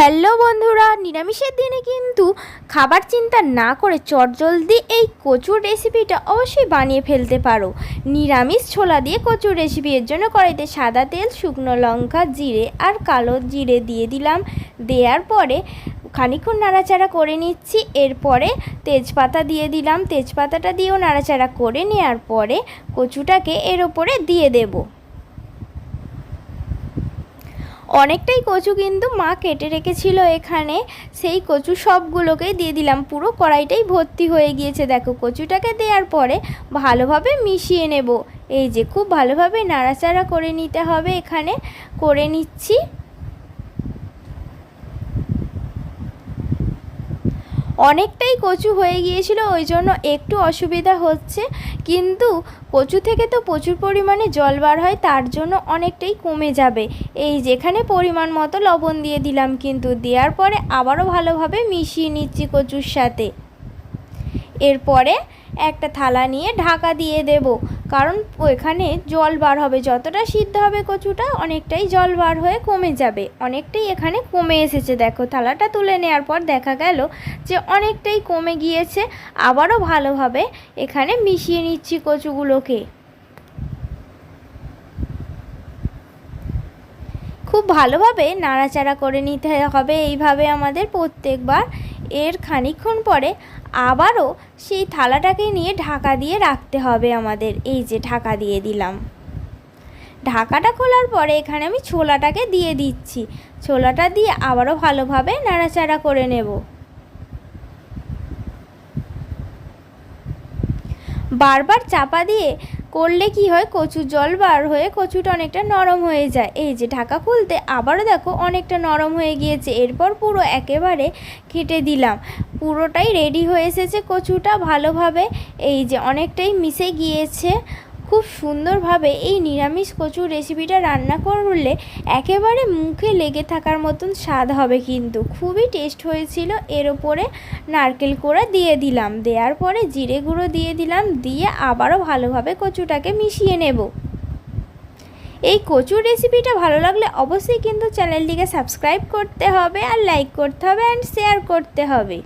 Hello বন্ধুরা, নিরামিষের দিনে কিন্তু খাবার চিন্তা না করে চটজলদি এই কচুর রেসিপিটা অবশ্যই বানিয়ে ফেলতে পারো। নিরামিষ ছোলা দিয়ে কচুর রেসিপি এর জন্য কড়াইতে সাদা তেল, শুকনো লঙ্কা, জিরে আর কালো জিরে দিয়ে দিলাম। দেওয়ার পরে খানিক্ষণ নাড়াচাড়া করে নিচ্ছি। এরপরে তেজপাতা দিয়ে দিলাম। তেজপাতাটা দিয়েও নাড়াচাড়া করে নেওয়ার পরে কচুটাকে এর ওপরে দিয়ে দেবো। অনেকটাই কচু কিন্তু মা কেটে রেখেছিল এখানে। সেই কচু সবগুলোকেই দিয়ে দিলাম। পুরো কড়াইটাই ভর্তি হয়ে গিয়েছে। দেখো, কচুটাকে দেওয়ার পরে ভালোভাবে মিশিয়ে নেব। এই যে, খুব ভালোভাবে নাড়াচাড়া করে নিতে হবে এখানে। করে নিচ্ছি। অনেকটাই কচু হয়ে গিয়েছিল, ওই জন্য একটু অসুবিধা হচ্ছে। কিন্তু কচু থেকে তো প্রচুর পরিমাণে জল বার হয়, তার জন্য অনেকটাই কমে যাবে। এই যেখানে পরিমাণ মতো লবণ দিয়ে দিলাম কিন্তু, দেওয়ার পরে আবারও ভালোভাবে মিশিয়ে নিচ্ছি কচুর সাথে। এরপরে একটা থালা নিয়ে ঢাকা দিয়ে দেব। কারণ ওইখানে জল বার হবে। যতটা সিদ্ধ হবে কচুটা, অনেকটাই জল বার হয়ে কমে যাবে। অনেকটাই এখানে কমে এসেছে। দেখো, থালাটা তুলে নেওয়ার পর দেখা গেল যে অনেকটাই কমে গিয়েছে। আবারও ভালোভাবে এখানে মিশিয়ে নিচ্ছি কচুগুলোকে। খুব ভালোভাবে নাড়াচাড়া করে নিতে হবে। এইভাবে আমাদের প্রত্যেকবার এর খানিক্ষণ পরে আবারও সেই থালাটাকে নিয়ে ঢাকা দিয়ে রাখতে হবে আমাদের। এই যে ঢাকা দিয়ে দিলাম। ঢাকাটা খোলার পরে এখানে আমি ছোলাটাকে দিয়ে দিচ্ছি। ছোলাটা দিয়ে আবারও ভালোভাবে নাড়াচাড়া করে নেব। বারবার চাপা দিয়ে করলে কি হয়? কচু জল বার হয়ে কচুটা অনেকটা নরম হয়ে যায়। এই যে ঢাকা খুলতে আবারও দেখো অনেকটা নরম হয়ে গিয়েছে। এরপর পুরো একেবারে খেটে দিলাম। পুরোটাই রেডি হয়ে এসেছে কচুটা ভালোভাবে। এই যে অনেকটাই মিশে গিয়েছে। খুব সুন্দরভাবে এই নিরামিষ কচুর রেসিপিটা রান্না করলে একেবারে মুখে লেগে থাকার মতন স্বাদ হবে কিন্তু। খুবই টেস্ট হয়েছিল, এর ওপরে নারকেল কোড়া দিয়ে দিলাম। দেওয়ার পরে জিরে গুঁড়ো দিয়ে দিলাম, দিয়ে আবারও ভালোভাবে কচুটাকে মিশিয়ে নেব। এই কচুর রেসিপিটা ভালো লাগলে অবশ্যই কিন্তু চ্যানেলটিকে সাবস্ক্রাইব করতে হবে আর লাইক করতে হবে অ্যান্ড শেয়ার করতে হবে।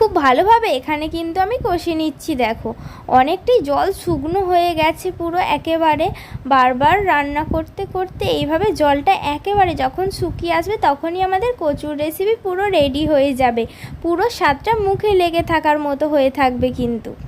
খুব ভালোভাবে এখানে কিন্তু আমি কষে নিচ্ছি, দেখো। অনেকটাই জল শুকনো হয়ে গেছে পুরো একেবারে। বারবার রান্না করতে করতে এইভাবে জলটা একেবারে যখন শুকিয়ে আসবে তখনই আমাদের কচুর রেসিপি পুরো রেডি হয়ে যাবে। পুরো স্বাদটা মুখে লেগে থাকার মতো হয়ে থাকবে কিন্তু।